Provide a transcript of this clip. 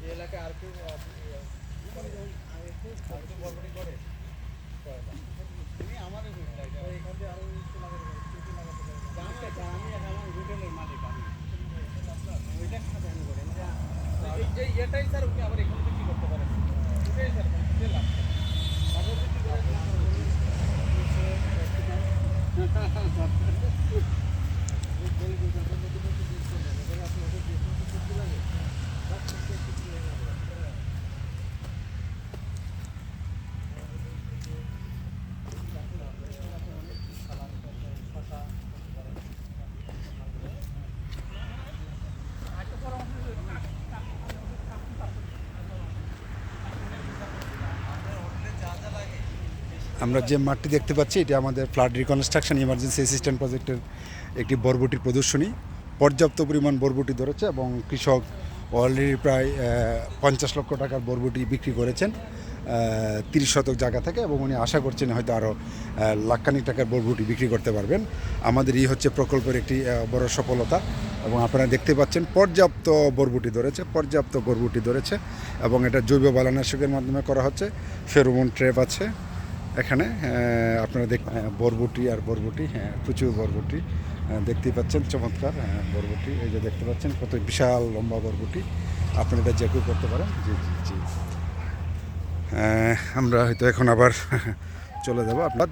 এই এলাকায় আর কেউ করে? তো এখান দিয়ে আরও একটু লাগাতে পারে, একটু একটু লাগাতে পারে না? এই- এই এটাই স্যার উনি আবার এখানে কি করতে পারেন আমরা যে মাঠটি দেখতে পাচ্ছি, এটা আমাদের ফ্লাড রিকনস্ট্রাকশন ইমার্জেন্সি অ্যাসিস্ট্যান্ট প্রজেক্টের একটি বরবটির প্রদর্শনী। পর্যাপ্ত পরিমাণ বরবটি ধরেছে এবং কৃষক অলরেডি প্রায় পঞ্চাশ লক্ষ টাকার বরবটি বিক্রি করেছেন তিরিশ শতক জায়গা থেকে এবং উনি আশা করছেন হয়তো আরও লাখখানিক টাকার বরবটি বিক্রি করতে পারবেন। আমাদের এই হচ্ছে প্রকল্পের একটি বড় সফলতা এবং আপনারা দেখতে পাচ্ছেন পর্যাপ্ত বরবটি ধরেছে, পর্যাপ্ত বরবটি ধরেছে এবং এটা জৈব বালানাশকের মাধ্যমে করা হচ্ছে। ফেরোমন ট্রেপ আছে এখানে আপনারা দেখ বরবটি আর বরবটি হ্যাঁ প্রচুর বরবটি দেখতেই পাচ্ছেন চমৎকার হ্যাঁ, বরবটি এই যে দেখতে পাচ্ছেন কত বিশাল লম্বা বরবটি আপনারা এটা যে কেউ করতে পারেন জি জি জি। আমরা হয়তো এখন আবার চলে যাব আপনার